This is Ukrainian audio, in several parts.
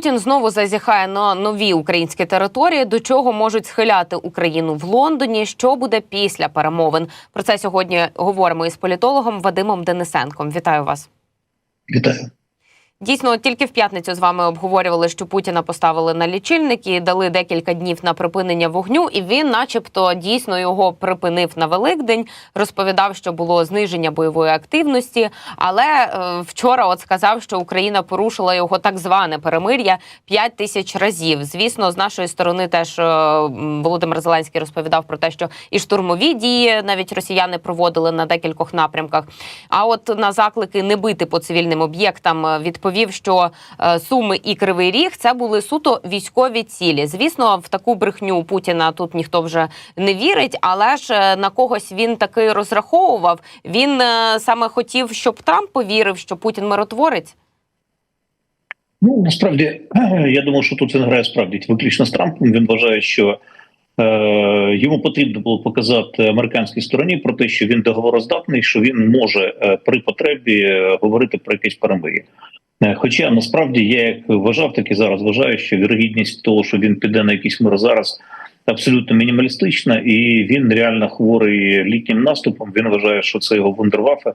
Путін знову зазіхає на нові українські території. До чого можуть схиляти Україну в Лондоні? Що буде після перемовин? Про це сьогодні говоримо із політологом Вадимом Денисенком. Вітаю вас. Вітаю. Дійсно, тільки в п'ятницю з вами обговорювали, що Путіна поставили на лічильник і дали декілька днів на припинення вогню. І він, начебто, дійсно його припинив на Великдень. Розповідав, що було зниження бойової активності. Але е, вчора от сказав, що Україна порушила його так зване перемир'я 5 тисяч разів. Звісно, з нашої сторони теж е, Володимир Зеленський розповідав про те, що і штурмові дії навіть росіяни проводили на декількох напрямках. А от на заклики не бити по цивільним об'єктам е, відповів, що е, Суми і Кривий Ріг це були суто військові цілі. Звісно, в таку брехню Путіна тут ніхто вже не вірить, але ж е, на когось він таки розраховував. Він е, саме хотів, щоб Трамп повірив, що Путін миротворець. Ну насправді я думаю, що тут він грає справді виключно з Трампом. Він вважає, що е, йому потрібно було показати американській стороні про те, що він договороздатний, що він може е, при потребі е, говорити про якесь перемир'я. Е, Хоча насправді я як вважав, так і зараз вважаю, що вірогідність того, що він піде на якийсь мир зараз, абсолютно мінімалістична, і він реально хворий літнім наступом. Він вважає, що це його вундервафе.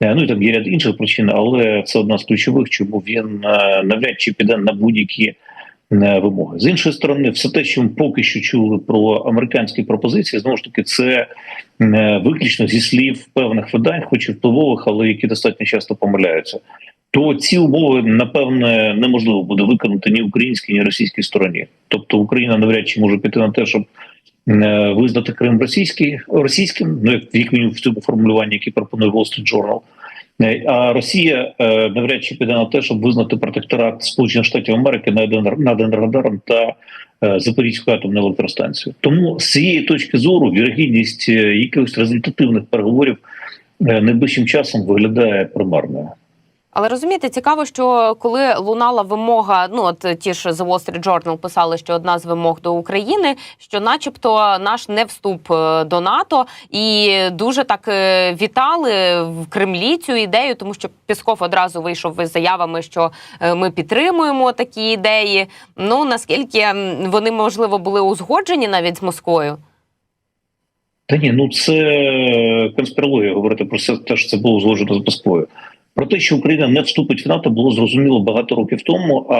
Е, Ну і там є ряд інших причин, але це одна з ключових, чому він е, навряд чи піде на будь-які вимоги. З іншої сторони, все те, що ми поки що чули про американські пропозиції, знову ж таки, це виключно зі слів певних видань, хоч і впливових, але які достатньо часто помиляються. То ці умови напевне неможливо буде виконати ні українській, ні російській стороні. Тобто Україна навряд чи може піти на те, щоб е, визнати Крим російський російським, ну як як мінімум в цьому формулюванні, яке пропонує Wall Street Journal. Е, А Росія е, навряд чи піде на те, щоб визнати протекторат Сполучених Штатів Америки над Енер- над Енергодаром та Запорізьку атомну електростанцію. Тому з цієї точки зору вірогідність якихось результативних переговорів найближчим часом виглядає примарною. Але розумієте, цікаво, що коли лунала вимога, ну от ті ж The Wall Street Journal писали, що одна з вимог до України, що, начебто, наш не вступ е, до НАТО, і дуже так е, вітали в Кремлі цю ідею, тому що Пісков одразу вийшов із заявами, що е, ми підтримуємо такі ідеї. Ну наскільки вони можливо були узгоджені навіть з Москвою? Та ні, ну це конспірологія говорити про це, те, що це було узгоджено з Москвою. Про те, що Україна не вступить в НАТО, було зрозуміло багато років тому. А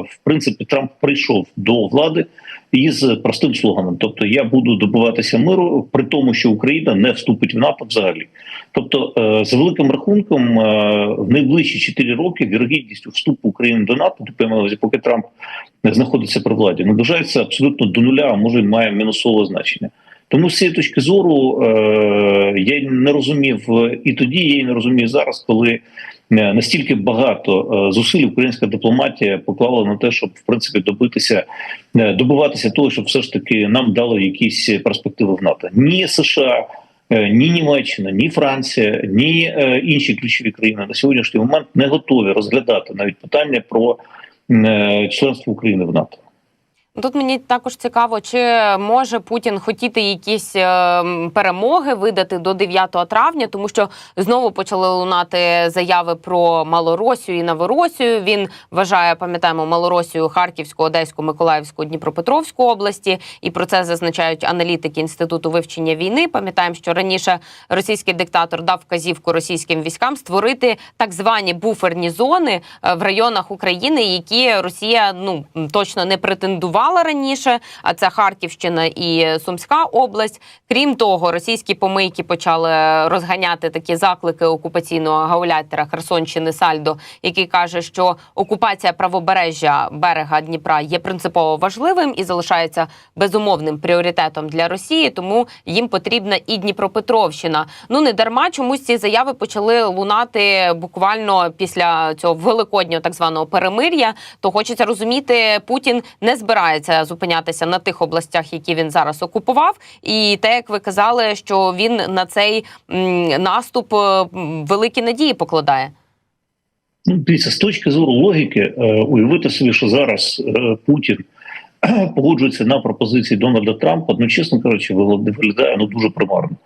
в принципі, Трамп прийшов до влади із простим слоганом: тобто, я буду добиватися миру, при тому, що Україна не вступить в НАТО взагалі. Тобто, е, за великим рахунком, е, в найближчі 4 роки вірогідність вступу України до НАТО, тобто, на увазі, поки Трамп не знаходиться при владі, наближається абсолютно до нуля, а може має мінусове значення. Тому з цієї точки зору е, я не розумів е, і тоді, я не розумію зараз, коли е, настільки багато зусиль українська дипломатія поклала на те, щоб в принципі добитися добиватися того, щоб все ж таки нам дали якісь перспективи в НАТО. Ні США, ні Німеччина, ні Франція, ні інші ключові країни на сьогоднішній момент не готові розглядати навіть питання про членство України в НАТО. Тут мені також цікаво, чи може Путін хотіти якісь е, перемоги видати до 9 травня, тому що знову почали лунати заяви про Малоросію і Новоросію. Він вважає, пам'ятаємо, Малоросію, Харківську, Одеську, Миколаївську, Дніпропетровську області, і про це зазначають аналітики інституту вивчення війни. Пам'ятаємо, що раніше російський диктатор дав вказівку російським військам створити так звані буферні зони е, в районах України, які Росія ну точно не претендувала раніше. А це Харківщина і Сумська область. Крім того, російські помийки почали розганяти такі заклики окупаційного гауляйтера Херсонщини Сальдо, який каже, що окупація правобережжя берега Дніпра є принципово важливим і залишається безумовним пріоритетом для Росії. Тому їм потрібна і Дніпропетровщина. Ну не дарма чомусь ці заяви почали лунати буквально після цього великоднього так званого перемир'я. То хочеться розуміти, Путін не збирається зупинятися на тих областях, які він зараз окупував. І те, як ви казали, що він на цей наступ е, великі надії покладає. Ну, дивіться, з точки зору логіки, е, уявити собі, що зараз е, Путін погоджується на пропозиції Дональда Трампа, ну, чесно кажучи, виглядає ну, дуже примарно.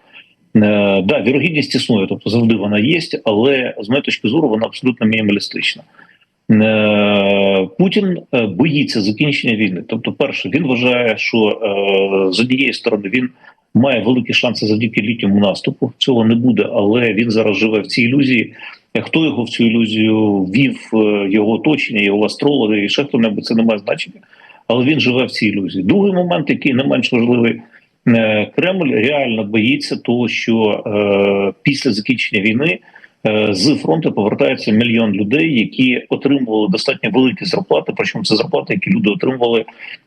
Да, вірогідність існує, тобто завжди вона є, але з моєї точки зору вона абсолютно мінімалістична. Е, Путін е, боїться закінчення війни. Тобто, перше, він вважає, що е, з однієї сторони він має великі шанси завдяки літньому наступу. Цього не буде, але він зараз живе в цій ілюзії. Хто його в цю ілюзію вів, його оточення, його астрологи і ще хто-небудь, це не має значення. Але він живе в цій ілюзії. Другий момент, який не менш важливий, Кремль реально боїться того, що після закінчення війни з фронту повертається мільйон людей, які отримували достатньо великі зарплати. Причому це зарплати, які люди отримували.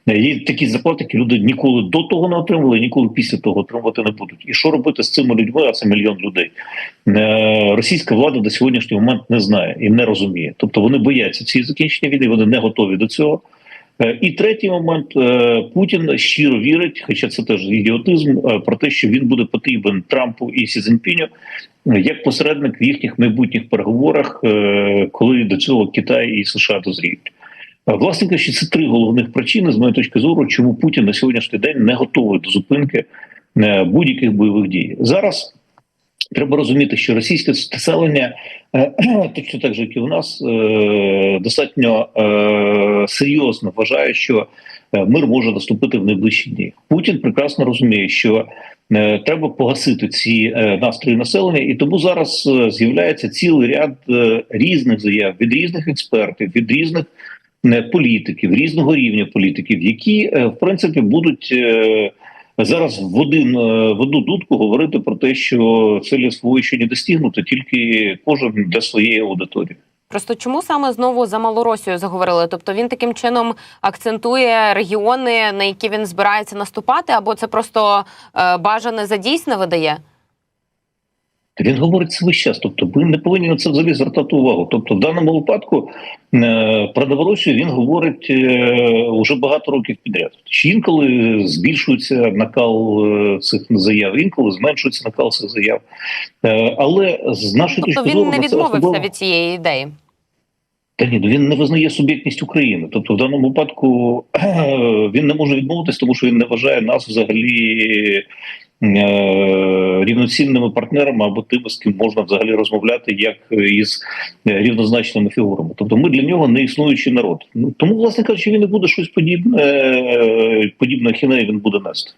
е, Є такі зарплати, які люди ніколи до того не отримували, ніколи після того отримувати не будуть. І що робити з цими людьми? А це мільйон людей. Е, Російська влада до сьогоднішнього моменту не знає і не розуміє. Тобто вони бояться цієї закінчення війни, вони не готові до цього. Е, І третій момент е, Путін щиро вірить, хоча це теж ідіотизм, е, про те, що він буде потрібен Трампу і Сі Цзіньпіню е, як посередник в їхніх майбутніх переговорах, е, коли до цього Китай і США дозріють. Власне кажучи, це три головних причини, з моєї точки зору, чому Путін на сьогоднішній день не готовий до зупинки е, будь-яких бойових дій. Зараз треба розуміти, що російське населення, е, точно так же, як і в нас, е, достатньо е, серйозно вважає, що мир може наступити в найближчі дні. Путін прекрасно розуміє, що треба погасити ці настрої населення, і тому зараз з'являється цілий ряд різних заяв від різних експертів, від різних політиків, різного рівня політиків, які в принципі будуть. Зараз в один е, в одну дудку говорити про те, що цілі свої ще не достигнути, тільки кожен для своєї аудиторії. Просто чому саме знову за Малоросію заговорили? Тобто він таким чином акцентує регіони, на які він збирається наступати, або це просто е, бажане за дійсне Він говорить це весь час. Тобто, ви не повинні на це взагалі звертати увагу. Тобто, в даному випадку е, про Новоросію він говорить е, уже багато років підряд. Чи інколи збільшується накал е, цих заяв, інколи зменшується накал цих заяв. Але з нашої Тобто точки він не відмовився особливо- від цієї ідеї. Та ні, ну він не визнає суб'єктність України. Тобто, в даному випадку він не може відмовитись, тому що він не вважає нас взагалі рівноцінними партнерами або тими, з ким можна взагалі розмовляти як із е, рівнозначними фігурами. Тобто, ми для нього не існуючий народ. Ну тому, власне кажучи, він не буде щось подібне, е, подібне хінеї він буде нести.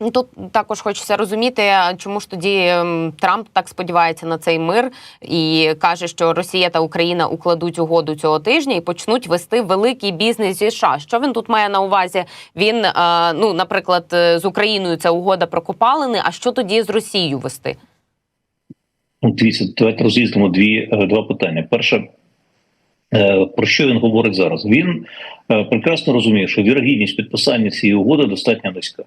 Ну, Тут також хочеться розуміти, чому ж тоді ем, Трамп так сподівається на цей мир і каже, що Росія та Україна укладуть угоду цього тижня і почнуть вести великий бізнес зі США. Що він тут має на увазі? Він, е, ну, наприклад, е, з Україною це угода про копалини. А що тоді з Росією вести? Ну, дивіться, давайте роз'їздимо дві е, два питання. Перше, про що він говорить зараз? Він прекрасно розуміє, що вірогідність підписання цієї угоди достатньо низька.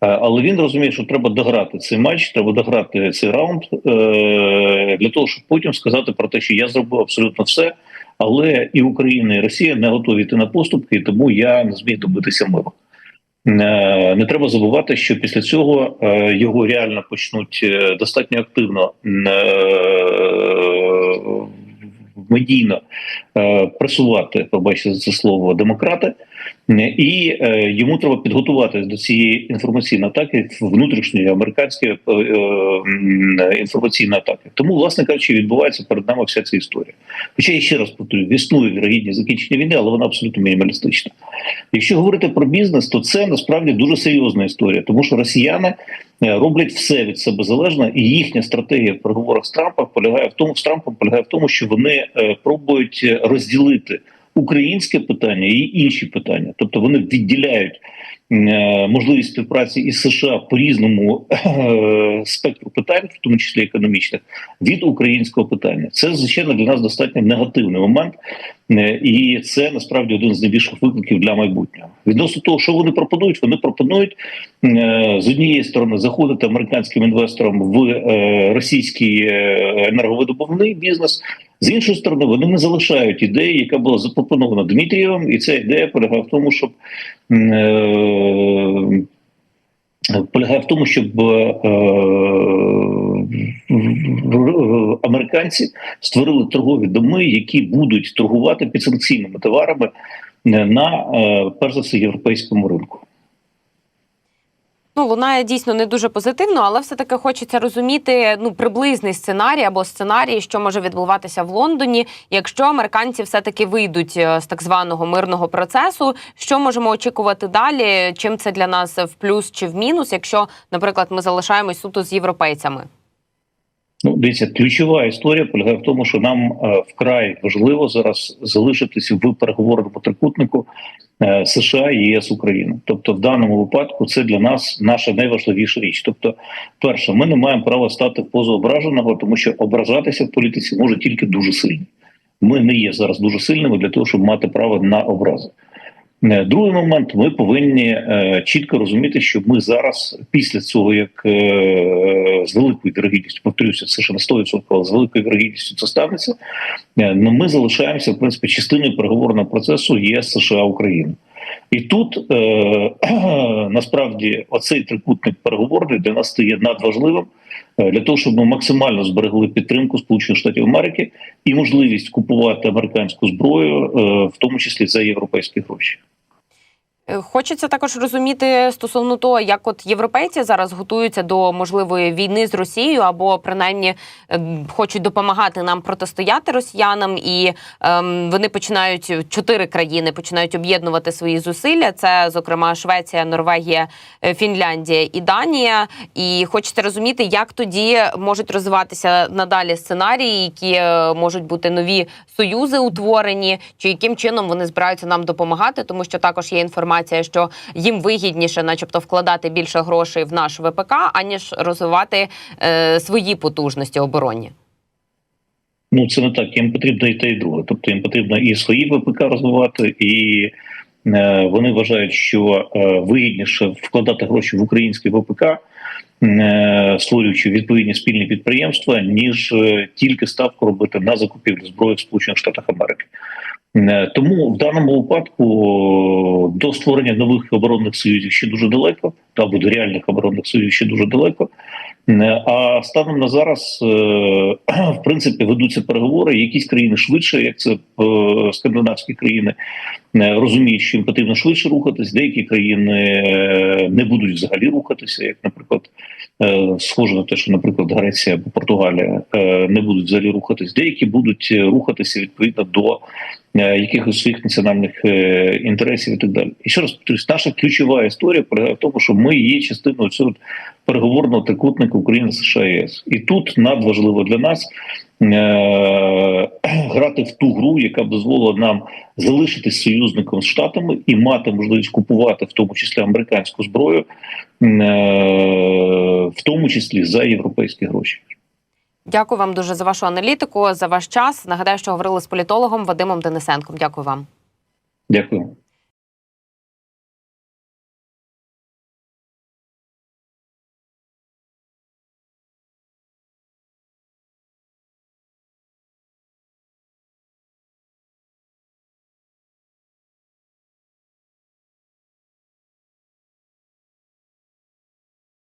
Е, Але він розуміє, що треба дограти цей матч, треба дограти цей раунд е, для того, щоб потім сказати про те, що я зробив абсолютно все, але і Україна, і Росія не готові йти на поступки, і тому я не зміг добитися миру. Е, Не треба забувати, що після цього його реально почнуть достатньо активно медійно е, пресувати, побачите це слово демократи, і е, йому треба підготуватись до цієї інформаційної атаки внутрішньої американської е, інформаційної атаки. Тому, власне кажучи, відбувається перед нами вся ця історія. Хоча я ще раз повторюю, існує вірогідність закінчення війни, але вона абсолютно мінімалістична. Якщо говорити про бізнес, то це насправді дуже серйозна історія, тому що росіяни роблять все від себе залежне, і їхня стратегія в переговорах з Трампом полягає в тому, з Трампом полягає в тому, що вони е, пробують розділити українське питання і інші питання, тобто вони відділяють. е, Можливість співпраці із США по різному е, спектру питань, в тому числі економічних, від українського питання. Це звичайно для нас достатньо негативний момент, Е, і це насправді один з найбільших викликів для майбутнього. Відносно того, що вони пропонують, вони пропонують з однієї сторони заходити американським інвесторам в російський енерговидобувний бізнес. З іншої сторони, вони не залишають ідеї, яка була запропонована Дмитрієвим, і ця ідея полягає в тому, щоб е, полягає в тому, щоб е, американці створили торгові доми, які будуть торгувати підсанкційними товарами на е, перш за все європейському ринку. Ну, лунає дійсно не дуже позитивно, але все-таки хочеться розуміти ну приблизний сценарій або сценарій, що може відбуватися в Лондоні, якщо американці все-таки вийдуть е, з так званого мирного процесу. Що можемо очікувати далі? Чим це для нас в плюс чи в мінус, якщо, наприклад, ми залишаємось суто з європейцями? Ну, дивіться, ключова історія полягає в тому, що нам е, вкрай важливо зараз залишитися в переговорному трикутнику е, США, ЄС, Україна. Тобто, в даному випадку це для нас наша найважливіша річ. Тобто, перше, ми не маємо права стати в позу ображеного, тому що ображатися в політиці може тільки дуже сильно. Ми не є зараз дуже сильними для того, щоб мати право на образи. Е, Другий момент, ми повинні е, чітко розуміти, що ми зараз, після цього, як е, з великою вірогідністю, повторюся, це ще не 100%, але з великою вірогідністю це станеться. ну, ми залишаємося в принципі частиною переговорного процесу ЄС США Україна. І тут насправді оцей трикутник переговорний для нас стає надважливим для того, щоб ми максимально зберегли підтримку Сполучених Штатів Америки і можливість купувати американську зброю, в тому числі за європейські гроші. Е, Хочеться також розуміти стосовно того, як от європейці зараз готуються до можливої війни з Росією, або принаймні е, хочуть допомагати нам протистояти росіянам, і ем, вони починають чотири країни починають об'єднувати свої зусилля. Це зокрема Швеція, Норвегія, е, Фінляндія і Данія. І хочеться розуміти, як тоді можуть розвиватися надалі сценарії, які можуть бути нові союзи утворені, чи яким чином вони збираються нам допомагати, тому що також є інформація, що їм вигідніше, начебто, вкладати більше грошей в наш ВПК, аніж розвивати е, свої потужності оборонні. Ну це не так. Їм потрібно і те, і друге. Тобто їм потрібно і свої ВПК розвивати, і е, вони вважають, що е, вигідніше вкладати гроші в український ВПК, створюючи відповідні спільні підприємства, ніж е, тільки ставку робити на закупівлю зброї в Сполучених Штатах Америки. Е, Тому в даному випадку до створення нових оборонних союзів ще дуже далеко, або до реальних оборонних союзів ще дуже далеко. Е, А станом на зараз, е, в принципі, ведуться переговори. Якісь країни швидше, як це е, скандинавські країни, е, розуміють, що їм потрібно швидше рухатись. Деякі країни е, не будуть взагалі рухатися, як, наприклад, е, схоже на те, що, наприклад, Греція або Португалія е, не будуть взагалі рухатись. Деякі будуть е, рухатися відповідно до е, якихось своїх національних е, інтересів і так далі. І ще раз повторюсь, наша ключова історія полягає в тому, що ми є частиною цього переговорного трикутника України США ЄС. І тут надважливо для нас е- грати в ту гру, яка б дозволила нам залишитись союзником з штатами і мати можливість купувати, в тому числі американську зброю, е- в тому числі за європейські гроші. Дякую вам дуже за вашу аналітику, за ваш час. Нагадаю, що говорили з політологом Вадимом Денисенком. Дякую вам. Дякую.